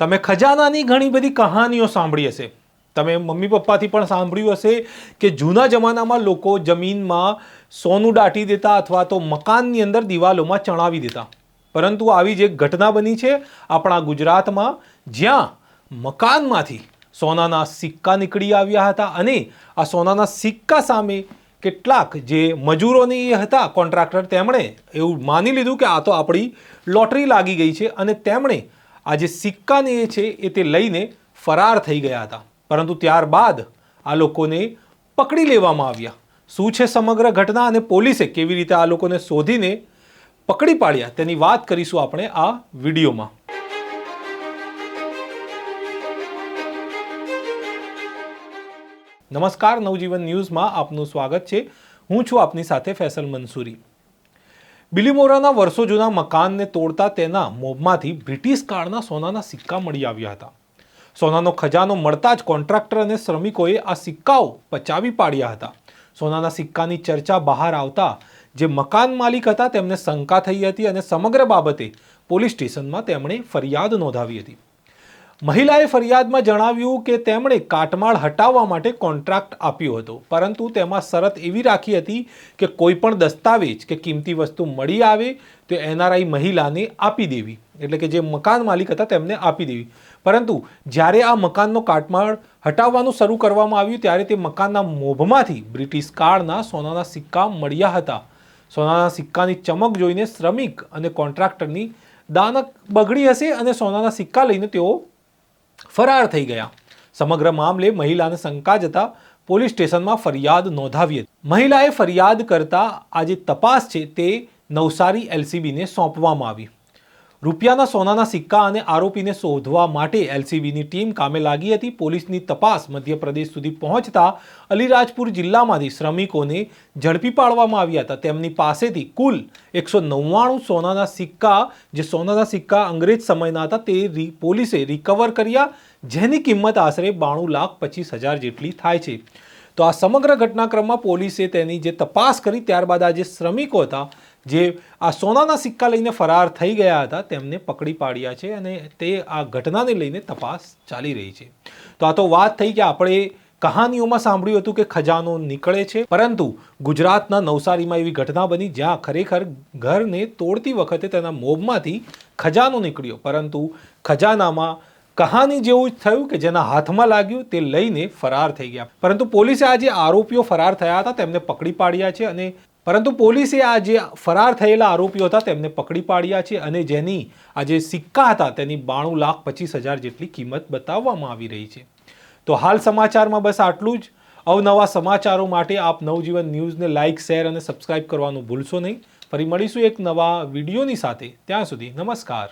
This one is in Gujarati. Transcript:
તમે ખજાનાની ઘણી બધી કહાનીઓ સાંભળી હશે. તમે મમ્મી પપ્પાથી પણ સાંભળ્યું હશે કે જૂના જમાનામાં લોકો જમીનમાં સોનું દાટી દેતા અથવા તો મકાનની અંદર દિવાલોમાં ચણાવી દેતા. પરંતુ આવી જ એક ઘટના બની છે આપણા ગુજરાતમાં, જ્યાં મકાનમાંથી સોનાના સિક્કા નીકળી આવ્યા હતા અને આ સોનાના સિક્કા સામે કેટલાક જે મજૂરોની એ હતા કોન્ટ્રાક્ટર, તેમણે એવું માની લીધું કે આ તો આપણી લોટરી લાગી ગઈ છે અને તેમણે આ જે સિક્કાને એ છે, એ તે લઈને ફરાર થઈ ગયા હતા. પરંતુ ત્યારબાદ આ લોકોને પકડી લેવામાં આવ્યા. શું છે સમગ્ર ઘટના અને પોલીસે કેવી રીતે આ લોકોને શોધીને પકડી પાડ્યા? તેની વાત કરીશું આપણે આ વિડીયોમાં. નમસ્કાર, નવજીવન ન્યૂઝમાં આપનું સ્વાગત છે. હું છું આપની સાથે ફેસલ મંસૂરી. બિલીમોરાના વર્ષો જૂના મકાનને તોડતા તેના મોભમાંથી બ્રિટિશ કાળના સોનાના સિક્કા મળી આવ્યા હતા. સોનાનો ખજાનો મળતા જ કોન્ટ્રાક્ટર અને શ્રમિકોએ આ સિક્કાઓ પચાવી પાડ્યા હતા. સોનાના સિક્કાની ચર્ચા બહાર આવતા જે મકાન માલિક હતા તેમને શંકા થઈ હતી અને સમગ્ર બાબતે પોલીસ સ્ટેશનમાં તેમણે ફરિયાદ નોંધાવી હતી. મહિલાએ ફરિયાદમાં જણાવ્યું કે તેમણે કાટમાળ હટાવવા માટે કોન્ટ્રાક્ટ આપ્યો હતો, પરંતુ તેમાં શરત એવી રાખી હતી કે કોઈ પણ દસ્તાવેજ કે કિંમતી વસ્તુ મળી આવે તો એનઆરઆઈ મહિલાને આપી દેવી, એટલે કે જે મકાન માલિક હતા તેમને આપી દેવી. પરંતુ જ્યારે આ મકાનનો કાટમાળ હટાવવાનું શરૂ કરવામાં આવ્યું, ત્યારે તે મકાનના મોભમાંથી બ્રિટિશ કાળના સોનાના સિક્કા મળ્યા હતા. સોનાના સિક્કાની ચમક જોઈને શ્રમિક અને કોન્ટ્રાક્ટરની દાનક બગડી હશે અને સોનાના સિક્કા લઈને તેઓ ફરાર થઈ ગયા. સમગ્ર મામલે મહિલાને શંકા જતા પોલીસ સ્ટેશનમાં ફરિયાદ નોંધાવી હતી. મહિલાએ ફરિયાદ કરતા આ જે તપાસ છે તે નવસારી એલસીબીને સોંપવામાં આવી. રૂપિયાના સોનાના સિક્કા અને આરોપીને શોધવા માટે એલસીબીની ટીમ કામે લાગી હતી. પોલીસની તપાસ મધ્યપ્રદેશ સુધી પહોંચતા અલીરાજપુર જિલ્લામાંથી શ્રમિકોને ઝડપી પાડવામાં આવ્યા હતા. તેમની પાસેથી કુલ એકસો નવ્વાણું સોનાના સિક્કા, જે સોનાના સિક્કા અંગ્રેજ સમયના હતા, તે પોલીસે રિકવર કર્યા, જેની કિંમત આશરે બાણું લાખ પચીસ હજાર જેટલી થાય છે. તો આ સમગ્ર ઘટનાક્રમમાં પોલીસે તેની જે તપાસ કરી, ત્યારબાદ આ જે શ્રમિકો હતા જે આ સોનાના સિક્કા લઈને ફરાર થઈ ગયા હતા, તેમને પકડી પાડ્યા છે અને તે આ ઘટનાને લઈને તપાસ ચાલી રહી છે. તો આ તો વાત થઈ કે આપણે કહાનીઓમાં સાંભળ્યું હતું કે ખજાનો નીકળે છે, પરંતુ ગુજરાતના નવસારીમાં એવી ઘટના બની જ્યાં ખરેખર ઘરને તોડતી વખતે તેના મોભમાંથી ખજાનો નીકળ્યો. પરંતુ ખજાનામાં કહાની જેવું જ થયું કે જેના હાથમાં લાગ્યું તે લઈને ફરાર થઈ ગયા. પરંતુ પોલીસે આ જે આરોપીઓ ફરાર થયા હતા, તેમને પકડી પાડ્યા છે અને પરંતુ પોલીસે આ જે ફરાર થયેલા આરોપીઓ હતા, તેમને પકડી પાડ્યા છે અને જેની આ જે સિક્કા હતા, તેની બાણું લાખ પચીસ હજાર જેટલી કિંમત બતાવવામાં આવી રહી છે. તો હાલ સમાચારમાં બસ આટલું જ. અવનવા સમાચારો માટે આપ નવજીવન ન્યૂઝને લાઇક, શેર અને સબસ્ક્રાઇબ કરવાનું ભૂલશો નહીં. ફરી મળીશું એક નવા વિડીયોની સાથે. ત્યાં સુધી નમસ્કાર.